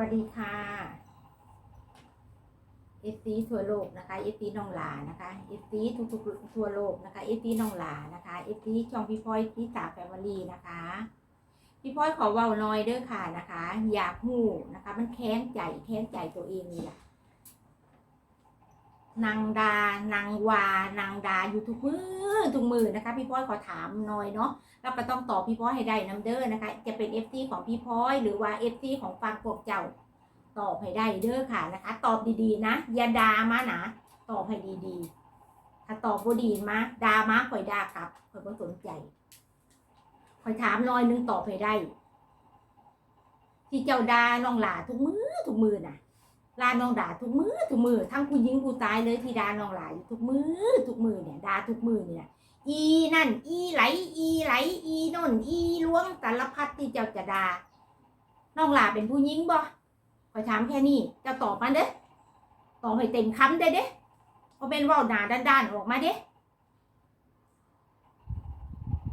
วัสดีค่ะเอฟซีทั่วโลกนะคะเอฟซีน้องหลานะคะเอฟซีทุกๆทั่วโลกนะคะเอฟซีน้องหลานะคะเอฟซีช่องพี่พลอยพี่สาวแฟมิลี่นะคะพี่พลอยขอเว้าน้อยเด้อค่ะนะคะ อยากหูนะคะ มันแค้นใจแค้นใจตัวเองนี่แหละ นางดานางวานางดาอยู่ทุกมือทุกมือนะคะ พี่พลอยขอถามหน่อยเนาะแล้วก็ต้องตอบพี่พ้อยให้ได้น้ำเด้อนะคะ จะเป็น FT ของพี่พ้อยหรือว่า FT ของฟังพวกเจ้า ตอบให้ได้เด้อค่ะนะคะ ตอบดีๆนะอย่าดามานะตอบให้ดีๆ ถ้าตอบบ่ดีมาดามาข่อยด่ากลับข่อยบ่สนใจข่อยถามหน้อยนึงตอบให้ได้ ที่เจ้าดาน้องหลาทุกมือทุกมือน่ะ ลาน้องด่าทุกมือทุกมือทั้งผู้หญิงผู้ชายเลยที่ด่าน้องหลายทุกมือทุกมือเนี่ยด่าทุกมือเนี่ยอีนั่น อีไหล อีไหล อีน่น อีล้วงสารพัดที่เจ้าจะดาน้องหลาเป็นผู้หญิงบ่ขอยถามแค่นี้เจ้าตอบมาเด้ตอบให้เต็มคำได้เด้พอเป็นว่าหนาด้านๆออกมาเด้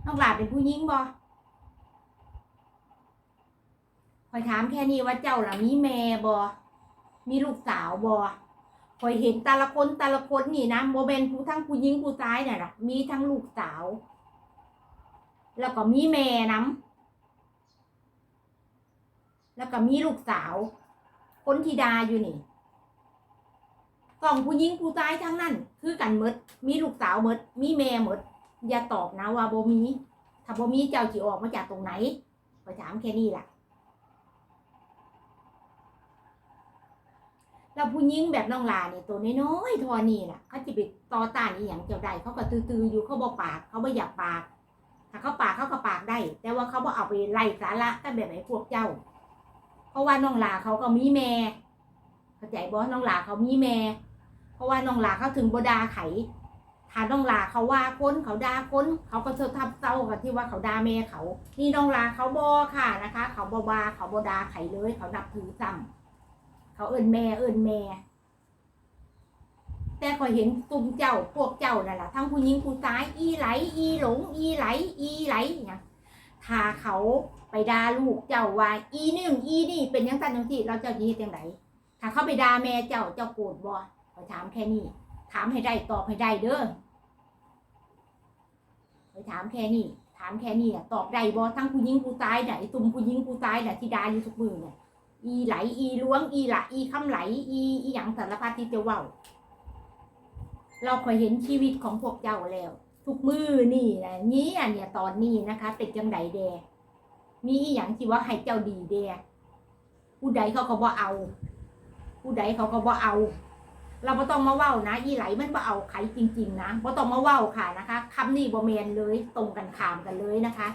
น้องหลาเป็นผู้หญิงบ่ขอยถามแค่นี้ว่าเจ้าหล่ะมีแม่บ่ มีลูกสาวบ่คอยเห็นแต่ละคนแต่ละคนนี่นะโมเมนผู้ทั้งผู้หญิงผู้ชายเนี่ยนะมีทั้งลูกสาว แล้วก็มีแม่น้ำแล้วก็มีลูกสาว คนธิดาอยู่นี่สองผู้หญิงผู้ชายทั้งนั้น คือกันหมดมีลูกสาวหมดมีแม่หมดอย่าตอบนะว่าโบมี ถ้าโบมีเจ้าจีออกมาจากตรงไหนไปถามแค่นี้แหละ แล้วผู้หญิงแบบน้องลาเนี่ยตัวน้อยๆทอนี่น่ะเขาจะไปต่อต้านอีหยังเจ้าใดเขาก็ตือๆอยู่เขาบอกปาก เขาไม่อยากปาก ถ้าเขาปากเขาก็ปากได้ แต่ว่าเขาบอกเอาไปไล่สาระกันแบบไหนพวกเจ้า เพราะว่าน้องลาเขาก็มีแม่เข้าใจบ่น้องลาเขามีแม่ เพราะว่าน้องลาเขาถึงบดาไขถ้าน้องลาเขาว่าค้นเขาด่าค้น เขาก็เธอทับเจ้ากับที่ว่าเขาด่าแม่เขา นี่น้องลาเขาบอค่ะนะคะ เขาบอบาเขาบดาไขเลย เขานับถือซ้ำ เขาเอิ้นแม่เอิ้นแม่ แต่ก็เห็นตุ่มเจ้าพวกเจ้านั่นแหละทั้งผู้หญิงผู้ชาย อีไหล อีหลง อีไหล อีไหลเนี่ยถ้าเขาไปด่าลูกเจ้าว่า อีนี่อีนี่เป็นยังไงจังที่เราเจ้าจะเฮ็ดจังไดถ้าเขาไปด่าแม่เจ้าเจ้าโกรธบ่ขอถามแค่นี้ ถามให้ได้ตอบให้ได้เด้อขอถามแค่นี้ถามแค่นี้อะตอบได้บ่ทั้งผู้หญิงผู้ชายไอ้ตุ่มผู้หญิงผู้ชายน่ะที่ด่าอยู่ทุกมือเนี่ย อีไหลอีล้วงอีละอีคำไหลอีอีหยังสารพัดที่จะเว้า เราเคยเห็นชีวิตของพวกเจ้าแล้ว ทุกมือนี่นะนี้อันเนี่ยตอนนี้นะคะเป็นจังไดแดมีอีหยังที่ว่าให้เจ้าดีแดผู้ใดเขาก็บ่เอา ผู้ใดเขาก็บ่เอา เราบ่ต้องมาเว้านะ อีไหลมันบ่เอาไขจริง ๆ นะบ่ต้องมาเว้าค่ะนะคะคำนี้บ่แมนเลยตรงกันข้ามกันเลยนะคะ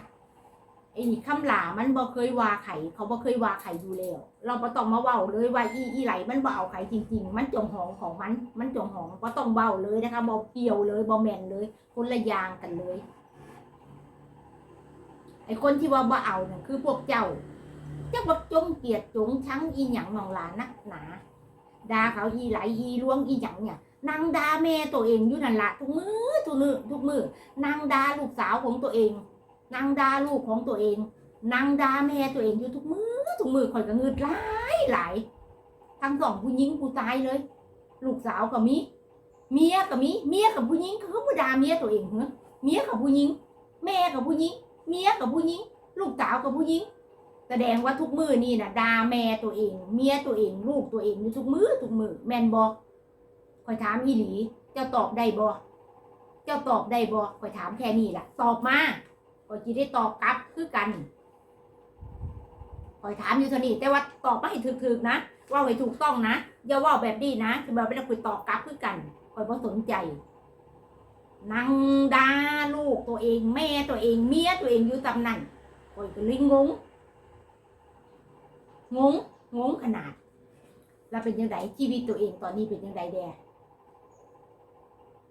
ไอ้นี่คำหลามันบ่เคยว่าไข่เขาบ่เคยว่าไข่อยู่แล้วเราบ่ต้องมาเว้าเลยว่าอีอีไหลมันบ่เอาไข่จริง ๆ มันจงหองของมัน มันจงหองบ่ต้องเว้าเลยนะคะบ่เกี่ยวเลยบ่แม่นเลย คนละอย่างกันเลย ไอ้คนที่ว่าบ่เอาเนี่ยคือพวกเจ้าเจ้าบ่จงเกลียดจงชังอีหยังนองหลานนักหนาด่าเขาอีไหลอีล้วงอีหยังเนี่ยนางด่าแม่ตัวเองอยู่นั่นละทุกมือทุกมือทุกมือนางด่าลูกสาวของตัวเอง นางด่าลูกของตัวเองนางด่าแม่ตัวเองอยู่ทุกมือทุกมือคอยก็เงืดหลายหลายทั้งสองผู้หญิงผู้ชายเลย ลูกสาวก็มีเมียก็มีเมียกับผู้หญิงเขาบ่ด่าเมียตัวเองเหรอเมียกับผู้หญิง แม่กับผู้หญิง เมียกับผู้หญิง ลูกสาวกับผู้หญิง แสดงว่าทุกมือนี่นะด่าแม่ตัวเอง เมียตัวเอง ลูกตัวเองอยู่ทุกมือทุกมือแมนบอกคอยถามอีหลีเจ้าตอบได้บ่เจ้าตอบได้บ่คอยถามแค่นี้ล่ะ ตอบมา ก็จะได้ตอบกลับคือกันคอยถามอยู่เท่านี้แต่ว่าตอบไม่ให้ถูกๆนะ ว่าให้ถูกต้องนะอย่าว่าแบบนี้นะคือแบบไม่ได้คุยตอบกลับคือกันคอยบ่สนใจนางด่าลูกตัวเองแม่ตัวเองเมียตัวเองอยู่ตำนั่นคอยก็เลยงงงงงงขนาดแล้วเป็นยังไงชีวิตตัวเองตอนนี้เป็นยังไงแด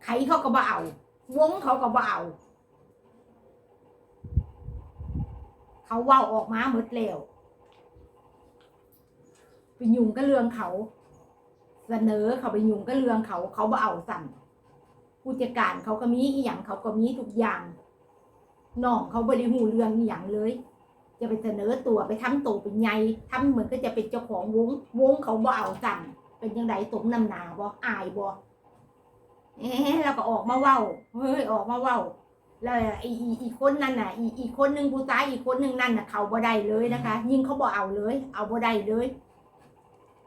ใครเขาก็บ่เอาวงเขาก็บ่เอา เขาเว่าออกมาหมดแล้วไปยุ่งก็เรื่องเขา เสนอเขาไปยุ่งก็เรื่องเขา เขาบ่เอาสั่นผู้จัดการเขาก็มีอีหยังเขาก็มีทุกอย่างน้องเขาบริหูเรื่องอีหยังเลย จะไปเสนอตัวไปทำตัวเป็นใหญ่ทำเหมือนก็จะเป็นเจ้าของวงวงเขาบ่เอากันเป็นยังไงสมนำหนาบ่อายบ่เอ๊ะเราก็ออกมาเว้าเฮ้ยออกมาเว้า แล้วไอีอีกคนนั่นน่ะอีอีกคนหนึ่งผู้ตายอีกคนหนึ่งนั่นน่ะเขาบ่ได้เลยนะคะ ยิ่งเขาบ่เอาเลย เอาบ่ได้เลย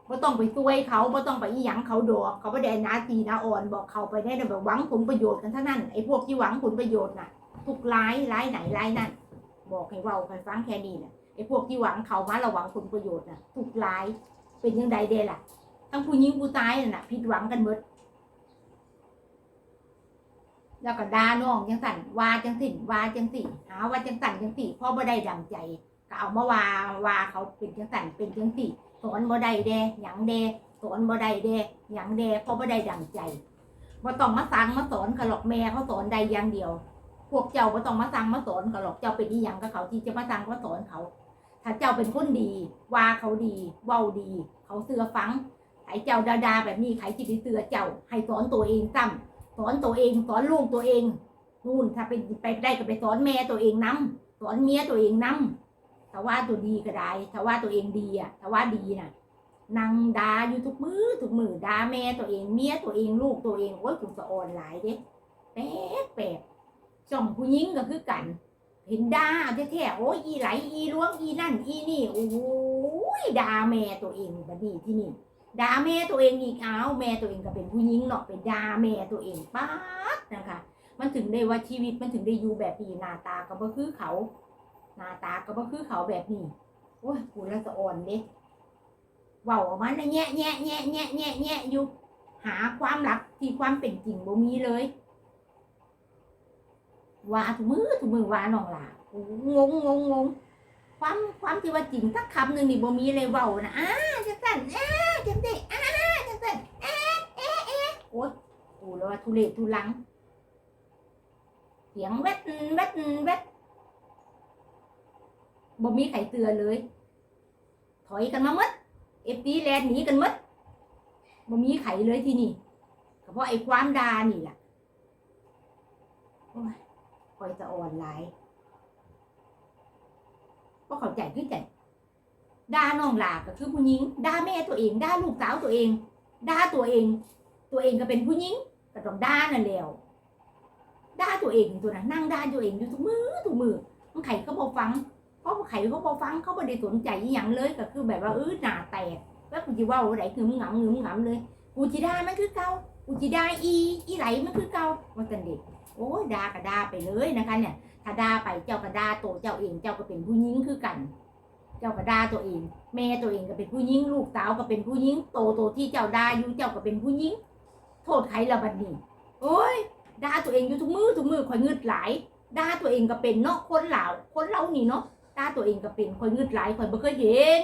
บ่ต้องไปซวยเขาบ่ต้องไปอีหยังเขาดอกเขาบ่ได้หนาตีหนาอ่อนบอกเขาไปได้แบบหวังผลประโยชน์กันเท่านั้นไอ้พวกที่หวังผลประโยชน์น่ะทุกร้ายร้ายไหนร้ายนั่น บอกให้เว้าให้ฟังแค่นี้น่ะไอ้พวกที่หวังเขามาระหวังผลประโยชน์น่ะทุกร้ายเป็นยังไงเด้ล่ะทั้งผู้หญิงผู้ตายน่ะผิดหวังกันหมด แล้วก็ด่าน้องจังสันว่าจังสิ่นว่าจังสิหาว่าจังสันจังสิพ่อบ่ได้ดังใจก็เอามาว่าว่าเขาเป็นจังสันเป็นจังสิสอนบ่ได้แดหยังแดสอนบ่ได้แดหยังแดพ่อบ่ได้ดังใจบ่ต้องมาสั่งมาสอนกันหรอกแม่เขาสอนได้อย่างเดียว พวกเจ้าบ่ต้องมาสั่งมาสอนกันหรอกเจ้าเป็นอีหยังกับเขาที่จะมาสั่งมาสอนเขา ถ้าเจ้าเป็นคนดี ว่าเขาดีเว้าดี เขาเสือฟังไอ้เจ้าดาดาแบบนี้ใครจิตเสือเจ้าให้สอนตัวเองซ้ำ สอนตัวเองสอนลูกตัวเองนู่นถ้าไปไปได้ก็ไปสอนแม่ตัวเองนำสอนเมียตัวเองนำถ้าว่าตัวดีก็ได้ถ้าว่าตัวเองดีอะถ้าว่าดีน่ะนางดาอยู่ทุกมือทุกมือดาแม่ตัวเองเมียตัวเองลูกตัวเองโอ้ยถูกสะออนหลายเด้แป๊กแปลกช่องผู้หญิงก็คือกัน เห็นดาแท้ๆโอ้ยอีไหลอีล้วงอีนั่นอีนี่โอ้ยดาแม่ตัวเองบัดนี้ที่นี่ ด่าแม่ตัวเองอีกเอาแม่ตัวเองก็เป็นผู้หญิงเนาะเป็นด่าแม่ตัวเองป๊าดนะคะ มันถึงได้ว่าชีวิตมันถึงได้อยู่แบบนี้หน้าตาก็บ่คือเขาหน้าตาก็บ่คือเขาแบบนี้โอ้ยกูละสะอ่อนเด้เว้าออกมาน่ะแง่แง่แง่แง่แง่แง่อยู่หาความรักที่ความเป็นจริงบ่มีเลยว่าถุมือถุมือว่าน้องหล่ะโอ้งงงงงง ความความที่ว่าจริงสักคำหนึ่งนี่บ่มีเลยเว้านะอ้าจังซั่นอ้าจังซี่อ้าจังซั่นอ๊ะเอ๊ะเอ๊ะโอ๊ยกูแล้วว่าทุเรศทุลังเสียงแวดแวดแวดบ่มีใครเตือนเลย ถอยกันมาหมดเอฟดีแลนหนีกันหมดบ่มีใครเลยที่นี่ก็เพราะไอ้ความดานี่แหละโอ้ยคอยจะอ่อนหลาย ก็เข้าใจคือใจด่าน้องหลาก็คือผู้หญิงด่าแม่ตัวเองด่าลูกสาวตัวเองด่าตัวเอง ตัวเองก็เป็นผู้หญิงก็ต้องด่านั่นแหล้วด่าตัวเองตัวนั้นนั่งด่าตัวเองอยู่ทุกมือทุกมือมันไข่ก็บอฟังเพราะไข่เขาบอฟังเขาไม่ได้สนใจอย่างเลยก็คือแบบว่าเออหน้าแตกแล้วกูจะว่าอะไรคือมึงหงำมึงหงำเลยกูจะด่ามันคือเก่ากูจะด่าอีอีไหลมันคือเก่าว่ากันเด็กโอ้ด่าก็ด่าไปเลยนะคะเนี่ย ถ้าด่าไปเจ้าก็ด่าโตวเจ้าเอง เจ้าก็เป็นผู้หญิงคือกัน เจ้าก็ด่าตัวเอง แม่ตัวเองก็เป็นผู้หญิงลูกสาวก็เป็นผู้หญิงโตโตที่เจ้าด่าอยู่เจ้าก็เป็นผู้หญิงโทษใครละบัดนี้ โอ้ยด่าตัวเองอยู่ทุกมือทุกมือคอยงึดหลายด่าตัวเองก็เป็นเนาะคนเหล่าคนเล่านี่เนาะด่าตัวเองก็เป็นคอยงึดหลายคอยบ่เคยเห็น